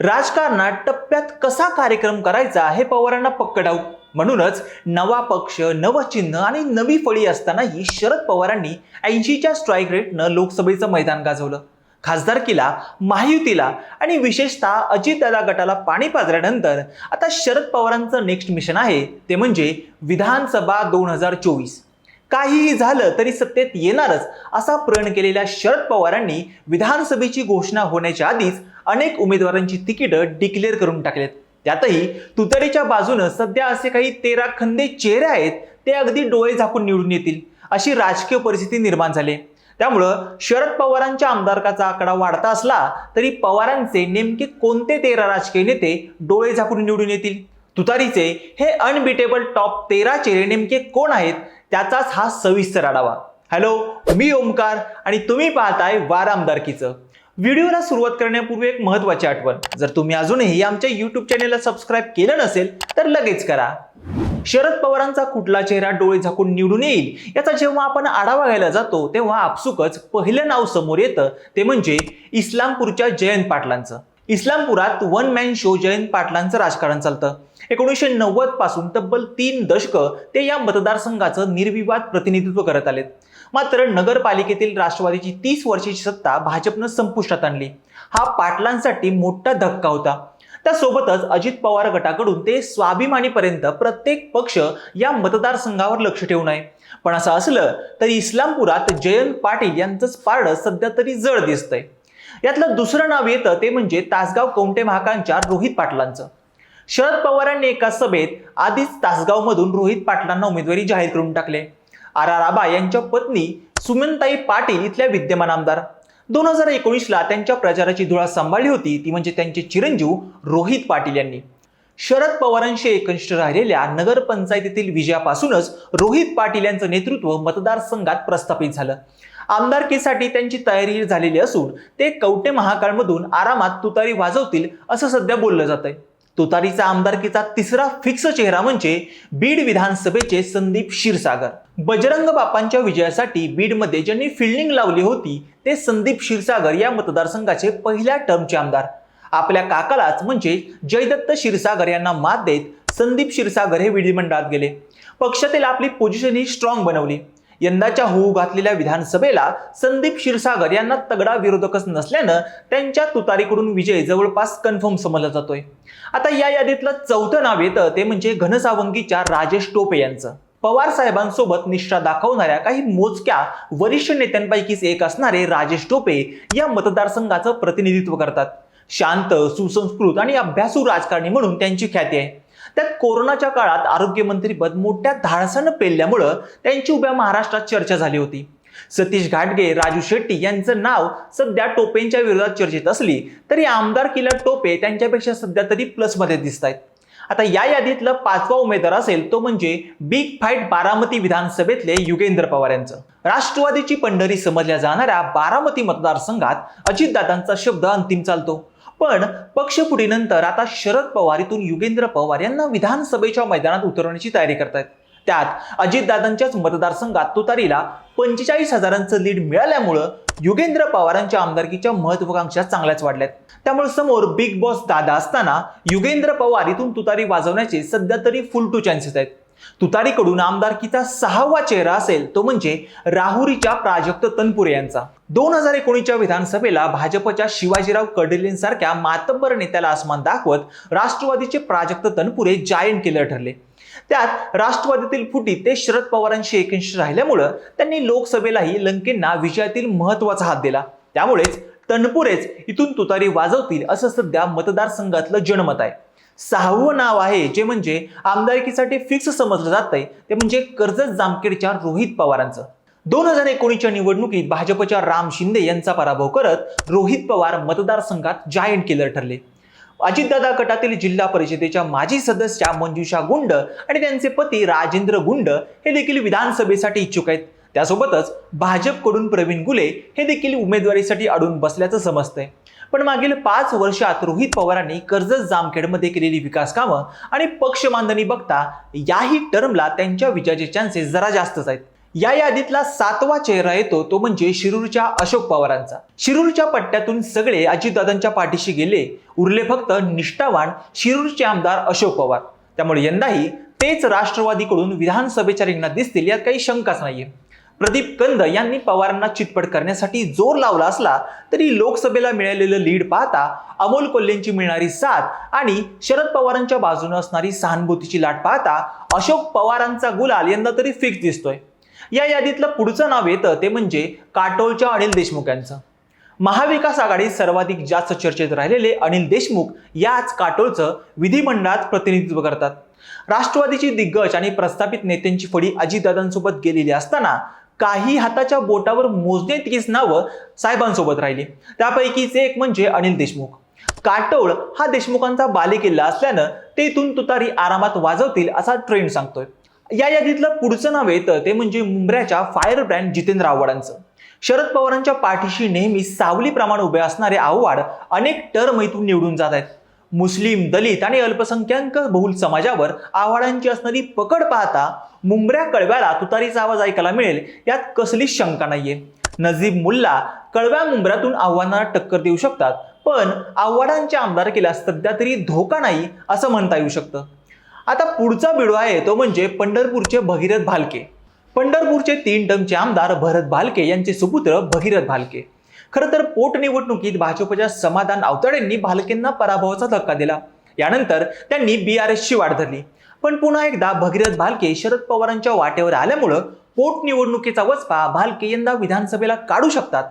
राजकारणात टप्प्यात कसा कार्यक्रम करायचा हे पवारांना पक्कडाऊ म्हणूनच नवा पक्ष नवं चिन्ह आणि नवी फळी असतानाही शरद पवारांनी ऐंशीच्या स्ट्राईक रेटनं लोकसभेचं मैदान गाजवलं. खासदारकीला महायुतीला आणि विशेषतः अजितदादा गटाला पाणी पाजल्यानंतर आता शरद पवारांचं नेक्स्ट मिशन आहे ते म्हणजे विधानसभा दोन हजार चोवीस. काहीही झालं तरी सत्तेत येणारच असा प्रण केलेल्या शरद पवारांनी विधानसभेची घोषणा होण्याच्या आधीच अनेक उमेदवारांची तिकीटं डिक्लेअर करून टाकलेत. त्यातही तुतडीच्या बाजूनं सध्या असे काही तेरा खंदे चेहरे आहेत ते अगदी डोळे झाकून निवडून येतील अशी राजकीय परिस्थिती निर्माण झाली. त्यामुळं शरद पवारांच्या आमदारकाचा आकडा वाढता असला तरी पवारांचे नेमके कोणते तेरा राजकीय नेते डोळे झाकून निवडून येतील? तुतारीचे हे अनबिटेबल टॉप तेरा चेहरे नेमके कोण आहेत? त्याचाच हा सविस्तर आढावा. हॅलो मी ओमकार आणि तुम्ही पाहताय वारामदारकीचं व्हिडिओला सुरुवात करण्यापूर्वी एक महत्त्वाची आठवण. जर तुम्ही अजूनही आमच्या यूट्यूब चॅनेलला सबस्क्राईब केलं नसेल तर लगेच करा. शरद पवारांचा कुठला चेहरा डोळे झाकून निवडून येईल याचा जेव्हा आपण आढावा घ्यायला जातो तेव्हा आपसुकच पहिलं नाव समोर येतं. ते म्हणजे इस्लामपूरच्या जयंत पाटलांचं. इस्लामपुरात वन मॅन शो जयंत पाटलांचं राजकारण चालतं. एकोणीसशे नव्वदपासून तब्बल तीन दशकं ते या मतदारसंघाचं निर्विवाद प्रतिनिधित्व करत आलेत. मात्र नगरपालिकेतील राष्ट्रवादीची तीस वर्षाची सत्ता भाजपनं संपुष्टात आणली. हा पाटलांसाठी मोठा धक्का होता. त्यासोबतच अजित पवार गटाकडून ते स्वाभिमानीपर्यंत प्रत्येक पक्ष या मतदारसंघावर लक्ष ठेवून आहे. पण असं असलं तरी इस्लामपुरात जयंत पाटील यांचंच पारडं सध्या तरी जड दिसतंय. यातलं दुसरं नाव येतं ते म्हणजे तासगाव कवंटे महाकांच्या रोहित पाटलांचं. शरद पवारांनी एका सभेत आधीच तासगावमधून रोहित पाटलांना उमेदवारी जाहीर करून टाकले. आर आर आबा यांच्या पत्नी सुमनताई पाटील इथल्या विद्यमान आमदार. दोन हजार एकोणीसला त्यांच्या प्रचाराची धुळा सांभाळली होती ती म्हणजे त्यांचे चिरंजीव रोहित पाटील यांनी. शरद पवारांशी एकनिष्ठ राहिलेल्या नगरपंचायतीतील विजयापासूनच रोहित पाटील यांचं नेतृत्व मतदारसंघात प्रस्थापित झालं. आमदारकीसाठी त्यांची तयारी झालेली असून ते कवटे महाकाळमधून आरामात तुतारी वाजवतील असं सध्या बोललं जात आहे तुतारीचा आमदारकीचा तिसरा फिक्स चेहरा म्हणजे बीड विधानसभेचे संदीप क्षीरसागर. बजरंग बापांच्या विजयासाठी बीडमध्ये ज्यांनी फिल्डिंग लावली होती ते संदीप क्षीरसागर या मतदारसंघाचे पहिल्या टर्मचे आमदार. आपल्या काकालाच म्हणजे जयदत्त क्षीरसागर यांना मात देत संदीप क्षीरसागर हे विधिमंडळात गेले. पक्षातील आपली पोझिशन ही स्ट्रॉंग बनवली. यंदाच्या होऊ घातलेल्या विधानसभेला संदीप क्षीरसागर यांना तगडा विरोधकच नसल्यानं त्यांच्या तुतारीकडून विजय जवळपास कन्फर्म समजला जातोय. आता या यादीतलं चौथं नाव येतं ते म्हणजे घनसावंगीच्या राजेश टोपे यांचं. पवार साहेबांसोबत निष्ठा दाखवणाऱ्या काही मोजक्या वरिष्ठ नेत्यांपैकीच एक असणारे राजेश टोपे या मतदारसंघाचं प्रतिनिधित्व करतात. शांत सुसंस्कृत आणि अभ्यासू राजकारणी म्हणून त्यांची ख्याती आहे. त्यात कोरोनाच्या काळात आरोग्यमंत्रीपद मोठ्या धाडसानं पेलल्यामुळं त्यांची उभ्या महाराष्ट्रात चर्चा झाली होती. सतीश घाटगे राजू शेट्टी यांचं नाव सध्या टोपेंच्या विरोधात चर्चेत असली तरी आमदार किला टोपे त्यांच्यापेक्षा सध्या तरी प्लसमध्ये दिसत आहेत आता या यादीतलं पाचवा उमेदवार असेल तो म्हणजे बिग फाईट बारामती विधानसभेतले युगेंद्र पवार यांचं. राष्ट्रवादीची पंढरी समजल्या जाणाऱ्या बारामती मतदारसंघात अजितदादांचा शब्द अंतिम चालतो. पण पक्षफुटीनंतर आता शरद पवार इथून युगेंद्र पवार यांना विधानसभेच्या मैदानात उतरवण्याची तयारी करतायत. त्यात अजितदादांच्याच मतदारसंघात तुतारीला पंचेचाळीस हजारांचं लीड मिळाल्यामुळं युगेंद्र पवारांच्या आमदारकीच्या महत्वाकांक्षा चांगल्याच वाढल्यात. त्यामुळे समोर बिग बॉस दादा असताना युगेंद्र पवार इथून तुतारी वाजवण्याचे सध्या तरी फुल टू चान्सेस आहेत. तुतारीकडून आमदारकीचा सहावा चेहरा असेल तो म्हणजे राहुरीच्या प्राजक्त तनपुरे यांचा. दोन हजार एकोणीसच्या विधानसभेला भाजपच्या शिवाजीराव कडलेंसारख्या मातब्बर नेत्याला आसमान दाखवत राष्ट्रवादीचे प्राजक्त तनपुरे जायंट किलर ठरले. त्यात राष्ट्रवादीतील फुटी ते शरद पवारांशी एकेंशी राहिल्यामुळं त्यांनी लोकसभेलाही लंकेंना विजयातील महत्त्वाचा हात दिला. त्यामुळेच तनपुरेच इथून तुतारी वाजवतील असं सध्या मतदारसंघातलं जनमत आहे. सहावं नाव आहे जे म्हणजे आमदारकीसाठी फिक्स समजलं जातंय. ते म्हणजे कर्जत जामखेडच्या रोहित पवारांचं. दोन हजार एकोणीसच्या निवडणुकीत भाजपच्या राम शिंदे यांचा पराभव करत रोहित पवार मतदारसंघात जायंट किलर ठरले. अजितदादा गटातील जिल्हा परिषदेच्या माजी सदस्या मंजुषा गुंड आणि त्यांचे पती राजेंद्र गुंड हे देखील विधानसभेसाठी इच्छुक आहेत. त्यासोबतच भाजपकडून प्रवीण गुले हे देखील उमेदवारीसाठी अडून बसल्याचं समजतंय. पण मागील पाच वर्षात रोहित पवारांनी कर्जत जामखेडमध्ये केलेली विकास कामं आणि पक्ष मांडणी बघता याही टर्मला त्यांच्या विजयाचे चान्सेस जरा जास्तच आहेत. या यादीतला सातवा चेहरा येतो तो म्हणजे शिरूरच्या अशोक पवारांचा. शिरूरच्या पट्ट्यातून सगळे अजितदादांच्या पाठीशी गेले उरले फक्त निष्ठावान शिरूरचे आमदार अशोक पवार. त्यामुळे यंदाही तेच राष्ट्रवादीकडून विधानसभेच्या रिंगणात दिसतील यात काही शंकाच नाहीये. प्रदीप कंद यांनी पवारांना चितपट करण्यासाठी जोर लावला असला तरी लोकसभेला मिळालेलं लीड पाहता अमोल कोल्हेंची मिळणारी साथ आणि शरद पवारांच्या बाजूने असणारी सहानुभूतीची लाट पाहता अशोक पवारांचा गुलाल यंदा तरी फिक्स दिसतोय. या यादीतलं पुढचं नाव येतं ते म्हणजे काटोलच्या अनिल देशमुख यांचं. महाविकास आघाडीत सर्वाधिक जास्त चर्चेत राहिलेले अनिल देशमुख याच काटोलचं विधिमंडळात प्रतिनिधित्व करतात. राष्ट्रवादीची दिग्गज आणि प्रस्थापित नेत्यांची फडी अजितदादांसोबत गेलेली असताना काही हाताच्या बोटावर मोजण्याइतकीच नावं साहेबांसोबत राहिली. त्यापैकीच एक म्हणजे अनिल देशमुख. काटोळ हा देशमुखांचा बालेकिल्ला असल्यानं ते इथून तुतारी आरामात वाजवतील असा ट्रेंड सांगतोय. या यादीतलं पुढचं नाव येतं ते म्हणजे मुंबऱ्याच्या फायर ब्रँड जितेंद्र आव्हाडांचं. शरद पवारांच्या पाठीशी नेहमी सावलीप्रमाणे उभे असणारे आव्हाड अनेक टर्म इथून निवडून जात आहेत. मुस्लिम दलित आणि अल्पसंख्याक बहुल समाजावर आव्हाडांची असणारी पकड पाहता मुंबऱ्या कळव्याला तुतारीचा आवाज ऐकायला मिळेल. यात कसलीच शंका नाहीये. नजीब मुल्ला कळव्या मुंबऱ्यातून आव्हानांना टक्कर देऊ शकतात पण आव्हाडांच्या आमदारकीला सध्या तरी धोका नाही असं म्हणता येऊ शकतं. आता पुढचा बिडवा आहे तो म्हणजे पंढरपूरचे भगीरथ भालके. पंढरपूरचे तीन टमचे आमदार भरत भालके यांचे सुपुत्र भगीरथ भालके. खरं तर पोटनिवडणुकीत भाजपच्या समाधान आवताडेंनी भालकेंना पराभवाचा धक्का दिला. यानंतर त्यांनी बी आर एसची वाट धरली. पण पुन्हा एकदा भगीरथ भालके शरद पवारांच्या वाटेवर आल्यामुळं पोटनिवडणुकीचा वचपा भालके यंदा विधानसभेला काढू शकतात.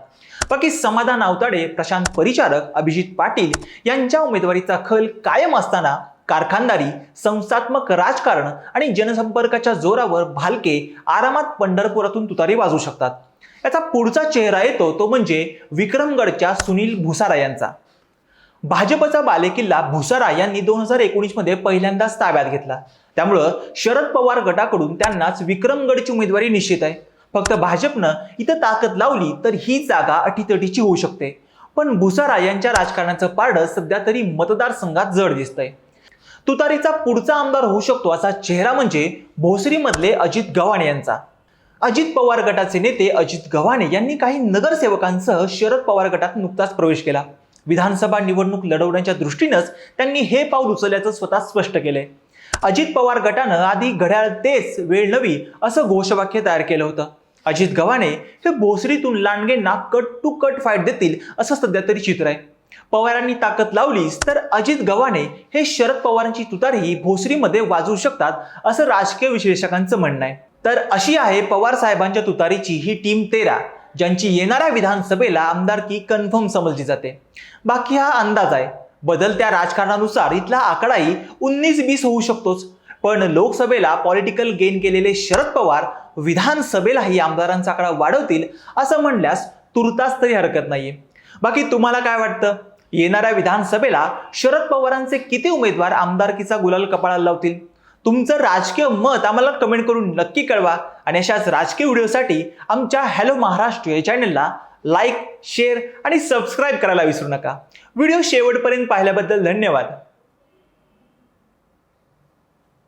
बाकी समाधान आवताडे प्रशांत परिचारक अभिजित पाटील यांच्या उमेदवारीचा खल कायम असताना कारखानदारी संस्थात्मक राजकारण आणि जनसंपर्काच्या जोरावर भालके आरामात पंढरपुरातून तुतारी वाजू शकतात. याचा पुढचा चेहरा येतो तो म्हणजे विक्रमगडच्या सुनील भुसारा यांचा. भाजपचा बालेकिल्ला भुसारा यांनी दोन हजार एकोणीसमध्ये पहिल्यांदाच ताब्यात घेतला. त्यामुळं शरद पवार गटाकडून त्यांनाच विक्रमगडची उमेदवारी निश्चित आहे. फक्त भाजपनं इथं ताकद लावली तर ही जागा अटीतटीची होऊ शकते. पण भुसारा यांच्या राजकारणाचं पारडं सध्या तरी मतदारसंघात जड दिसतंय. तुतारीचा पुढचा आमदार होऊ शकतो असा चेहरा म्हणजे भोसरीमधले अजित गव्हाण यांचा. अजित पवार गटाचे नेते अजित गव्हाणे यांनी काही नगरसेवकांसह शरद पवार गटात नुकताच प्रवेश केला. विधानसभा निवडणूक लढवण्याच्या दृष्टीनंच त्यांनी हे पाऊल उचलल्याचं स्वतः स्पष्ट केलंय. अजित पवार गटानं आधी घड्याळ तेच वेळ नवी असं घोषवाक्य तयार केलं होतं. अजित गव्हाणे हे भोसरीतून लांडगेंना कट टू कट फाईट देतील असं सध्या तरी चित्र आहे. पवारांनी ताकद लावलीच तर अजित गव्हाणे हे शरद पवारांची तुतारही भोसरीमध्ये वाजवू शकतात असं राजकीय विश्लेषकांचं म्हणणं आहे. तर अशी आहे पवार साहेबांच्या तुतारीची ही टीम तेरा ज्यांची येणाऱ्या विधानसभेला आमदारकी कन्फर्म समजली जाते. बाकी हा अंदाज आहे. बदलत्या राजकारणानुसार इथला आकडाही उन्नीस बीस होऊ शकतोच. पण लोकसभेला पॉलिटिकल गेन केलेले शरद पवार विधानसभेलाही आमदारांचा आकडा वाढवतील असं म्हणल्यास तुर्तास तरी हरकत नाहीये. बाकी तुम्हाला काय वाटतं? येणाऱ्या विधानसभेला शरद पवारांचे किती उमेदवार आमदारकीचा गुलाल कपाळाला लावतील? तुमचं राजकीय मत आम्हाला कमेंट करून नक्की कळवा. आणि अशाच राजकीय व्हिडिओसाठी आमच्या हॅलो महाराष्ट्र या चॅनलला लाईक शेअर आणि सबस्क्राईब करायला विसरू नका. व्हिडिओ शेवटपर्यंत पाहिल्याबद्दल धन्यवाद.